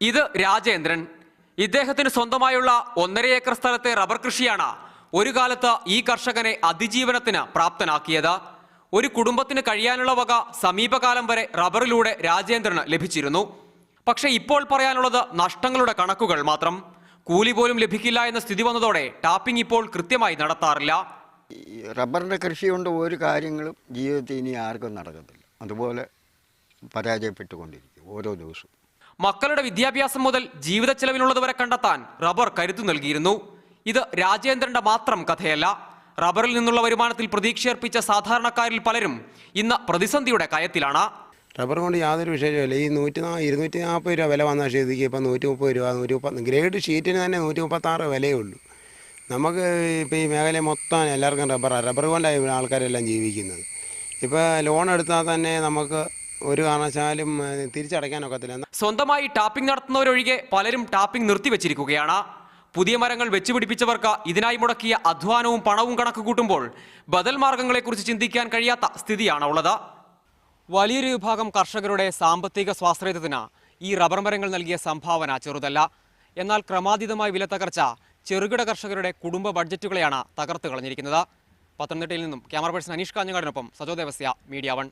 ഇത് രാജേന്ദ്രൻ. ഇദ്ദേഹത്തിന് സ്വന്തമായുള്ള ഒന്നര ഏക്കർ സ്ഥലത്തെ റബ്ബർ കൃഷിയാണ് ഒരു കാലത്ത് ഈ കർഷകനെ അതിജീവനത്തിന് പ്രാപ്തനാക്കിയത്. ഒരു കുടുംബത്തിന് കഴിയാനുള്ള വക സമീപകാലം വരെ റബ്ബറിലൂടെ രാജേന്ദ്രന് ലഭിച്ചിരുന്നു. പക്ഷേ ഇപ്പോൾ പറയാനുള്ളത് നഷ്ടങ്ങളുടെ കണക്കുകൾ മാത്രം. കൂലി പോലും ലഭിക്കില്ല എന്ന സ്ഥിതി വന്നതോടെ ടാപ്പിംഗ് ഇപ്പോൾ കൃത്യമായി നടത്താറില്ല. റബ്ബറിന്റെ കൃഷി കൊണ്ട് ഒരു കാര്യങ്ങളും ജീവിതത്തിൽ ഇനി ആർക്കും നടക്കത്തില്ല. അതുപോലെ പരാജയപ്പെട്ടുകൊണ്ടിരിക്കും ഓരോ ദിവസവും. മക്കളുടെ വിദ്യാഭ്യാസം മുതൽ ജീവിത ചെലവിലുള്ളതുവരെ കണ്ടെത്താൻ റബ്ബർ കരുത്തു നൽകിയിരുന്നു. ഇത് രാജേന്ദ്രന്റെ മാത്രം കഥയല്ല. റബ്ബറിൽ നിന്നുള്ള വരുമാനത്തിൽ പ്രതീക്ഷയർപ്പിച്ച സാധാരണക്കാരിൽ പലരും ഇന്ന് പ്രതിസന്ധിയുടെ കയത്തിലാണ് റബ്ബർ കൊണ്ട് യാതൊരു വിശേഷമില്ല ഈ നൂറ്റി ഇരുന്നൂറ്റി നാൽപ്പത് രൂപ വില വന്ന സ്ഥിതിക്ക് ഇപ്പം നൂറ്റി മുപ്പത് രൂപ നൂറ്റി മുപ്പത് ഗ്രേഡ് ഷീറ്റിന് തന്നെ നൂറ്റി മുപ്പത്താറ് വിലയേ ഉള്ളൂ. നമുക്ക് ഇപ്പോൾ ഈ മേഖല മൊത്തം എല്ലാവർക്കും റബ്ബറാണ് റബ്ബർ കൊണ്ടാണ് ആൾക്കാരെല്ലാം ജീവിക്കുന്നത്. ഇപ്പോൾ ലോൺ എടുത്താൽ തന്നെ നമുക്ക് ഒരു കാരണവശാലും തിരിച്ചടയ്ക്കാനൊക്കത്തില്ല. സ്വന്തമായി ടാപ്പിംഗ് നടത്തുന്നവരൊഴികെ പലരും ടാപ്പിംഗ് നിർത്തിവെച്ചിരിക്കുകയാണ്. പുതിയ മരങ്ങൾ വെച്ചുപിടിപ്പിച്ചവർക്ക് ഇതിനായി മുടക്കിയ അധ്വാനവും പണവും കണക്ക് കൂട്ടുമ്പോൾ ബദൽ മാർഗങ്ങളെക്കുറിച്ച് ചിന്തിക്കാൻ കഴിയാത്ത സ്ഥിതിയാണ് ഉള്ളത് വലിയൊരു വിഭാഗം കർഷകരുടെ സാമ്പത്തിക സ്വാശ്രയത്വത്തിന് ഈ റബ്ബർ മരങ്ങൾ നൽകിയ സംഭാവന ചെറുതല്ല. എന്നാൽ ക്രമാതീതമായ വില തകർച്ച ചെറുകിട കർഷകരുടെ കുടുംബ ബഡ്ജറ്റുകളെയാണ് തകർത്ത് കളഞ്ഞിരിക്കുന്നത്. പത്തനംതിട്ടയിൽ നിന്നും ക്യാമറ പേഴ്സൺ അനീഷ് കാഞ്ഞങ്ങാടിനൊപ്പം സജോ ദേവസ്യ മീഡിയ വൺ.